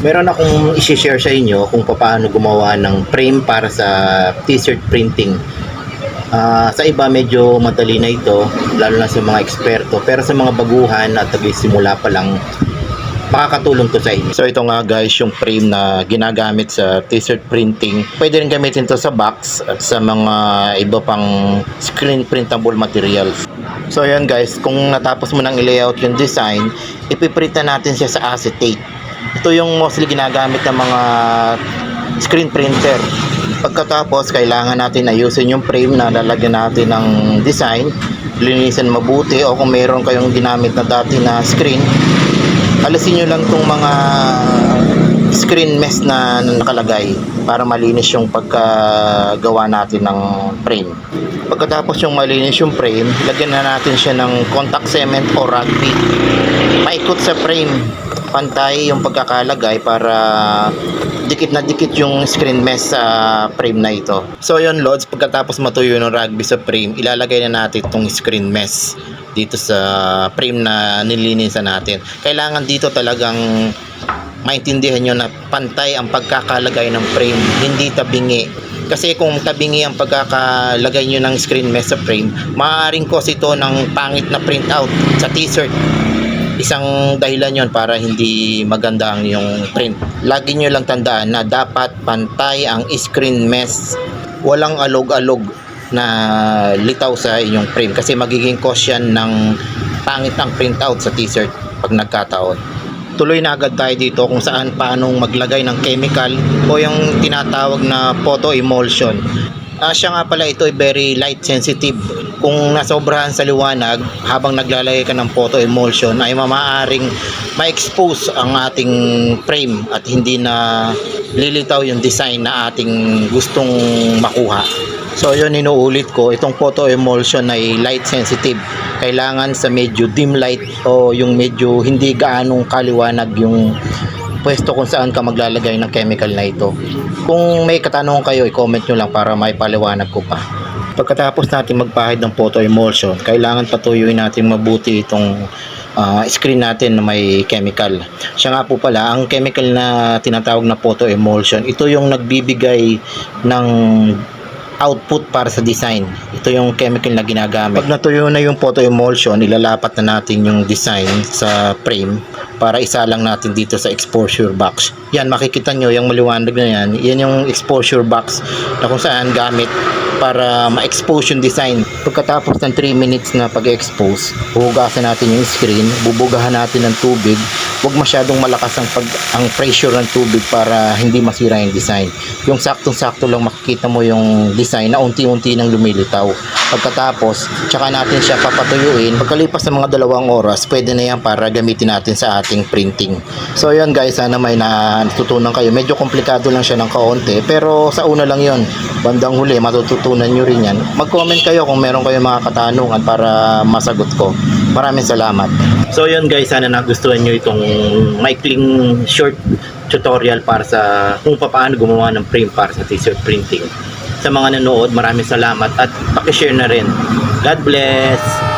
Meron akong isi-share sa inyo kung paano gumawa ng frame para sa t-shirt printing. Ah, sa iba medyo madali na ito, lalo na sa mga eksperto. Pero sa mga baguhan at simula pa lang, makakatulong to sa inyo. So ito nga guys, yung frame na ginagamit sa t-shirt printing. Pwede rin gamitin to sa box at sa mga iba pang screen printable materials. So ayan guys, kung natapos mo nang i-layout yung design, ipiprint na natin siya sa acetate. Ito yung mostly ginagamit ng mga screen printer. Pagkatapos, kailangan natin ayusin yung frame na lalagyan natin ng design, linisan mabuti o kung meron kayong ginamit na dati na screen, alisin nyo lang tong mga screen mesh na nakalagay para malinis yung pagkagawa natin ng frame. Pagkatapos yung malinis yung frame, lagyan na natin siya ng contact cement o rugby. Maikot sa frame, pantay yung pagkakalagay para dikit na dikit yung screen mesh sa frame na ito. So yun Lods, pagkatapos matuyo ng rugby sa frame, ilalagay na natin itong screen mesh dito sa frame na nilinisan natin. Kailangan dito talagang maintindihan nyo na pantay ang pagkakalagay ng frame, hindi tabingi. Kasi kung tabingi ang pagkakalagay nyo ng screen mesh sa frame, maaaring cause ito ng pangit na printout sa t-shirt isang dahilan yon para hindi maganda ang yung print. Lagi nyo lang tandaan na dapat pantay ang screen mesh. Walang alog-alog na litaw sa inyong frame kasi magiging cause yan ng pangit ang printout sa t-shirt pag nagkataon. Tuloy na agad tayo dito kung saan paano maglagay ng chemical o yung tinatawag na photo emulsion. Ah, siya nga pala ito ay very light sensitive. Kung nasobrahan sa liwanag habang naglalagay ka ng photo emulsion ay mamaaring ma-expose ang ating frame at hindi na lilitaw yung design na ating gustong makuha. So yun inuulit ko, itong photo emulsion ay light sensitive. Kailangan sa medyo dim light o yung medyo hindi gaanong kaliwanag yung pwesto kung saan ka maglalagay ng chemical na ito. Kung may katanungan kayo, i-comment nyo lang para may paliwanag ko pa. Pagkatapos natin magpahid ng photo emulsion, kailangan patuyuin natin mabuti itong ah, screen natin na may chemical. Siya nga po pala, ang chemical na tinatawag na photo emulsion, ito yung nagbibigay ng output para sa design. Ito yung chemical na ginagamit. Pag natuyo na yung photo emulsion, ilalapat na natin yung design sa frame para isalang natin dito sa exposure box. Yan, makikita nyo yung maliwanag na yan. Yan yung exposure box na kung saan gamit para ma-expose yung design. Pagkatapos ng 3 minutes na pag-expose, huhugasan natin yung screen, bubugahan natin ng tubig. Huwag masyadong malakas ang, pag, ang pressure ng tubig para hindi masira yung design. Yung saktong-sakto lang makikita mo yung design na unti-unti nang lumilitaw. Pagkatapos, tsaka natin siya papatuyuin. Pagkalipas ng mga dalawang oras, pwede na yan para gamitin natin sa ating printing. So yun guys, sana may natutunan kayo. Medyo komplikado lang siya ng kaunti, pero sa una lang yun. Bandang huli, matututunan nyo rin yan. Mag-comment kayo kung meron kayong mga katanungan para masagot ko. Maraming salamat. So yun guys, sana nagustuhan nyo itong maikling short tutorial para sa kung paano gumawa ng frame para sa t-shirt printing. Sa mga nanood, maraming salamat at pakishare na rin. God bless!